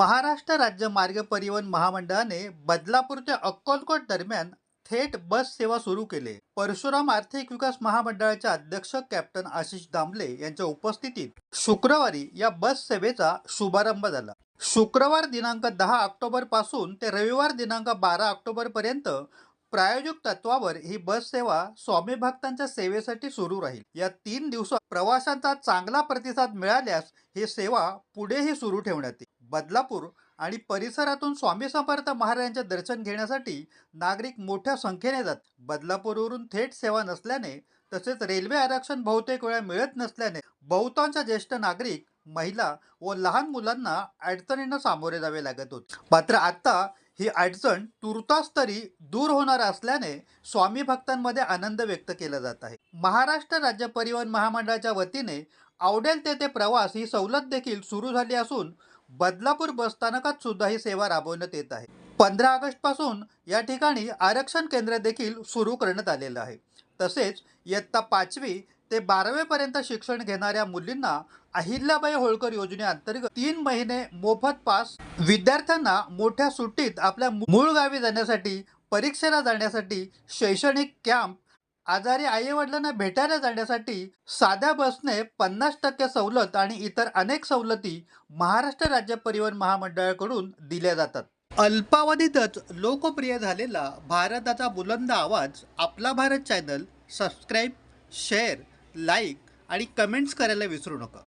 महाराष्ट्र राज्य मार्ग परिवहन महामंडळाने बदलापूर ते अक्कलकोट दरम्यान थेट बस सेवा सुरू केली. परशुराम आर्थिक विकास महामंडळाचे अध्यक्ष कॅप्टन आशिष दामले यांच्या उपस्थितीत शुक्रवारी या बस सेवेचा शुभारंभ झाला. शुक्रवार दिनांक दहा ऑक्टोबरपासून ते रविवार दिनांक बारा ऑक्टोबर पर्यंत प्रायोजक तत्वावर ही बस सेवा स्वामी भक्तांच्या सेवेसाठी सुरू राहील. या तीन दिवसात प्रवाशांचा चांगला प्रतिसाद मिळाल्यास ही सेवा पुढेही सुरू ठेवण्यात येईल. बदलापूर आणि परिसरातून स्वामी समर्थ महाराजांचे दर्शन घेण्यासाठी नागरिक मोठ्या संख्येने जात. बदलापूरवरून थेट सेवा नसल्याने तसेच रेल्वे आरक्षण बहुतेक वेळा मिळत नसल्याने बहुतांश ज्येष्ठ नागरिक महिला व लहान मुलांना अडचणींना सामोरे जावे लागत होते. मात्र आता ही अडचण तुर्तास तरी दूर होणार असल्याने स्वामी भक्तांमध्ये आनंद व्यक्त केला जात आहे. महाराष्ट्र राज्य परिवहन महामंडळाच्या वतीने आवडेल तेथे प्रवास ही सवलत देखील सुरू झाली असून बदलापूर बसस्थानकात सुद्धा ही सेवा राबवण्यात येत आहे. पंधरा ऑगस्टपासून या ठिकाणी आरक्षण केंद्र देखील सुरू करण्यात आलेलं आहे. तसेच इयत्ता पाचवी ते बारावीपर्यंत शिक्षण घेणाऱ्या मुलींना अहिल्याबाई होळकर योजनेअंतर्गत तीन महिने मोफत पास विद्यार्थ्यांना मोठ्या सुट्टीत आपल्या मूळ गावी जाण्यासाठी परीक्षेला जाण्यासाठी शैक्षणिक कॅम्प आजारी आईवडिलांना भेटायला जाण्यासाठी साध्या बसने पन्नास टक्के सवलत आणि इतर अनेक सवलती महाराष्ट्र राज्य परिवहन महामंडळाकडून दिल्या जातात. अल्पावधीतच लोकप्रिय झालेला भारताचा बुलंद आवाज आपला Bharat channel subscribe share like आणि कमेंट्स करायला विसरू नका.